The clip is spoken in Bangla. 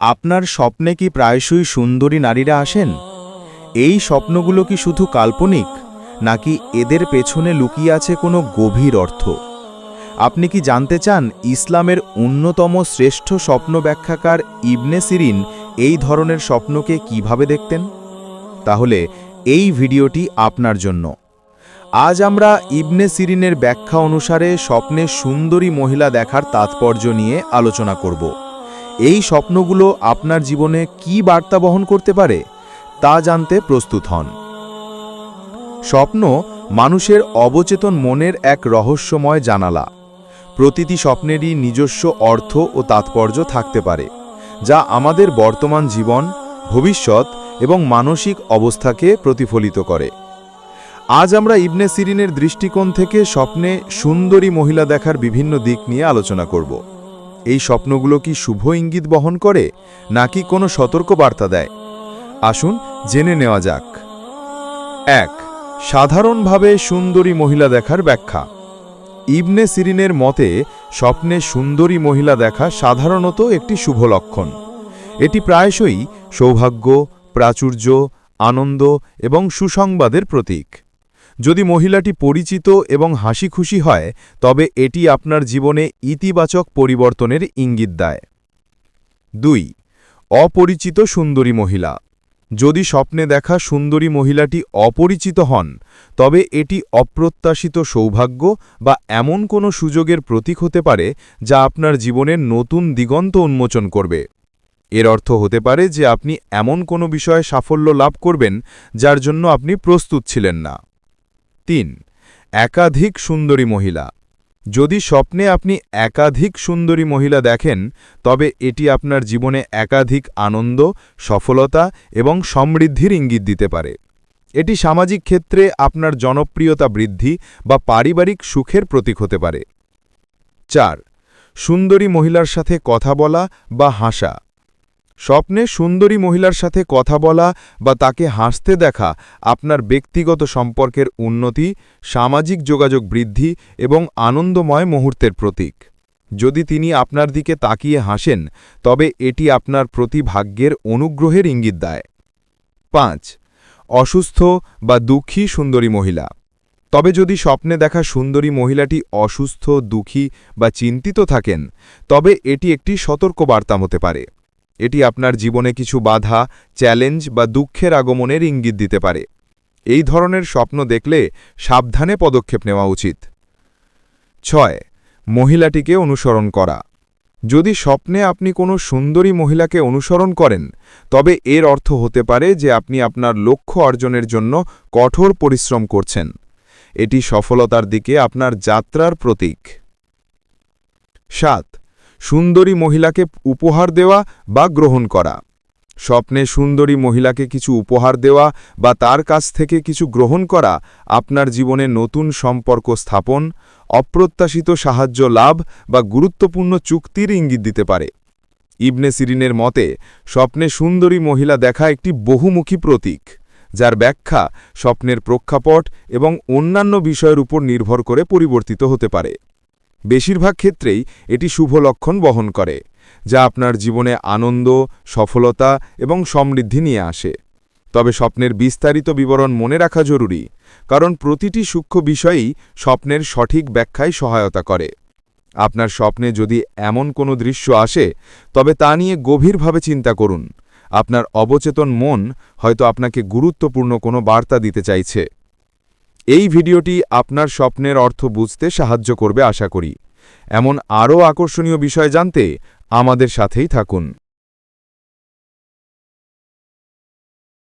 আপনার স্বপ্নে কি প্রায়শই সুন্দরী নারীরা আসেন? এই স্বপ্নগুলো কি শুধু কাল্পনিক, নাকি এদের পেছনে লুকিয়ে আছে কোনো গভীর অর্থ? আপনি কি জানতে চান ইসলামের অন্যতম শ্রেষ্ঠ স্বপ্ন ব্যাখ্যাকার ইবনে সিরিন এই ধরনের স্বপ্নকে কীভাবে দেখতেন? তাহলে এই ভিডিওটি আপনার জন্য। আজ আমরা ইবনে সিরিনের ব্যাখ্যা অনুসারে স্বপ্নে সুন্দরী মহিলা দেখার তাৎপর্য নিয়ে আলোচনা করব। এই স্বপ্নগুলো আপনার জীবনে কি বার্তা বহন করতে পারে তা জানতে প্রস্তুত হন। স্বপ্ন মানুষের অবচেতন মনের এক রহস্যময় জানালা। প্রতিটি স্বপ্নেরই নিজস্ব অর্থ ও তাৎপর্য থাকতে পারে, যা আমাদের বর্তমান জীবন, ভবিষ্যৎ এবং মানসিক অবস্থাকে প্রতিফলিত করে। আজ আমরা ইবনে সিরিনের দৃষ্টিকোণ থেকে স্বপ্নে সুন্দরী মহিলা দেখার বিভিন্ন দিক নিয়ে আলোচনা করব। এই স্বপ্নগুলো কি শুভ ইঙ্গিত বহন করে, নাকি কোনো সতর্ক বার্তা দেয়? আসুন জেনে নেওয়া যাক। এক, সাধারণভাবে সুন্দরী মহিলা দেখার ব্যাখ্যা। ইবনে সিরিনের মতে, স্বপ্নে সুন্দরী মহিলা দেখা সাধারণত একটি শুভ লক্ষণ। এটি প্রায়শই সৌভাগ্য, প্রাচুর্য, আনন্দ এবং সুসংবাদের প্রতীক। যদি মহিলাটি পরিচিত এবং হাসি খুশি হয়, তবে এটি আপনার জীবনে ইতিবাচক পরিবর্তনের ইঙ্গিত দেয়। দুই, অপরিচিত সুন্দরী মহিলা। যদি স্বপ্নে দেখা সুন্দরী মহিলাটি অপরিচিত হন, তবে এটি অপ্রত্যাশিত সৌভাগ্য বা এমন কোনো সুযোগের প্রতীক হতে পারে যা আপনার জীবনের নতুন দিগন্ত উন্মোচন করবে। এর অর্থ হতে পারে যে আপনি এমন কোনো বিষয়ে সাফল্য লাভ করবেন যার জন্য আপনি প্রস্তুত ছিলেন না। তিন, একাধিক সুন্দরী মহিলা। যদি স্বপ্নে আপনি একাধিক সুন্দরী মহিলা দেখেন, তবে এটি আপনার জীবনে একাধিক আনন্দ, সফলতা এবং সমৃদ্ধির ইঙ্গিত দিতে পারে। এটি সামাজিক ক্ষেত্রে আপনার জনপ্রিয়তা বৃদ্ধি বা পারিবারিক সুখের প্রতীক হতে পারে। চার, সুন্দরী মহিলার সাথে কথা বলা বা হাসা। স্বপ্নে সুন্দরী মহিলার সাথে কথা বলা বা তাকে হাসতে দেখা আপনার ব্যক্তিগত সম্পর্কের উন্নতি, সামাজিক যোগাযোগ বৃদ্ধি এবং আনন্দময় মুহূর্তের প্রতীক। যদি তিনি আপনার দিকে তাকিয়ে হাসেন, তবে এটি আপনার প্রতি ভাগ্যের অনুগ্রহের ইঙ্গিত দেয়। পাঁচ, অসুস্থ বা দুঃখী সুন্দরী মহিলা। তবে যদি স্বপ্নে দেখা সুন্দরী মহিলাটি অসুস্থ, দুঃখী বা চিন্তিত থাকেন, তবে এটি একটি সতর্ক বার্তা হতে পারে। এটি আপনার জীবনে কিছু বাধা, চ্যালেঞ্জ বা দুঃখের আগমনের ইঙ্গিত দিতে পারে। এই ধরনের স্বপ্ন দেখলে সাবধানে পদক্ষেপ নেওয়া উচিত। ছয়, মহিলাটিকে অনুসরণ করা। যদি স্বপ্নে আপনি কোনো সুন্দরী মহিলাকে অনুসরণ করেন, তবে এর অর্থ হতে পারে যে আপনি আপনার লক্ষ্য অর্জনের জন্য কঠোর পরিশ্রম করছেন। এটি সফলতার দিকে আপনার যাত্রার প্রতীক। সাত সুন্দরী মহিলাকে উপহার দেওয়া বা গ্রহণ করা। স্বপ্নে সুন্দরী মহিলাকে কিছু উপহার দেওয়া বা তার কাছ থেকে কিছু গ্রহণ করা আপনার জীবনে নতুন সম্পর্ক স্থাপন, অপ্রত্যাশিত সাহায্য লাভ বা গুরুত্বপূর্ণ চুক্তির ইঙ্গিত দিতে পারে। ইবনে সিরিনের মতে, স্বপ্নে সুন্দরী মহিলা দেখা একটি বহুমুখী প্রতীক, যার ব্যাখ্যা স্বপ্নের প্রেক্ষাপট এবং অন্যান্য বিষয়ের উপর নির্ভর করে পরিবর্তিত হতে পারে। বেশিরভাগ ক্ষেত্রেই এটি শুভ লক্ষণ বহন করে, যা আপনার জীবনে আনন্দ, সফলতা এবং সমৃদ্ধি নিয়ে আসে। তবে স্বপ্নের বিস্তারিত বিবরণ মনে রাখা জরুরি, কারণ প্রতিটি সূক্ষ্ম বিষয়ই স্বপ্নের সঠিক ব্যাখ্যায় সহায়তা করে। আপনার স্বপ্নে যদি এমন কোনো দৃশ্য আসে, তবে তা নিয়ে গভীরভাবে চিন্তা করুন। আপনার অবচেতন মন হয়তো আপনাকে গুরুত্বপূর্ণ কোনো বার্তা দিতে চাইছে। এই ভিডিওটি আপনার স্বপ্নের অর্থ বুঝতে সাহায্য করবে আশা করি। এমন আরও আকর্ষণীয় বিষয় জানতে আমাদের সাথেই থাকুন।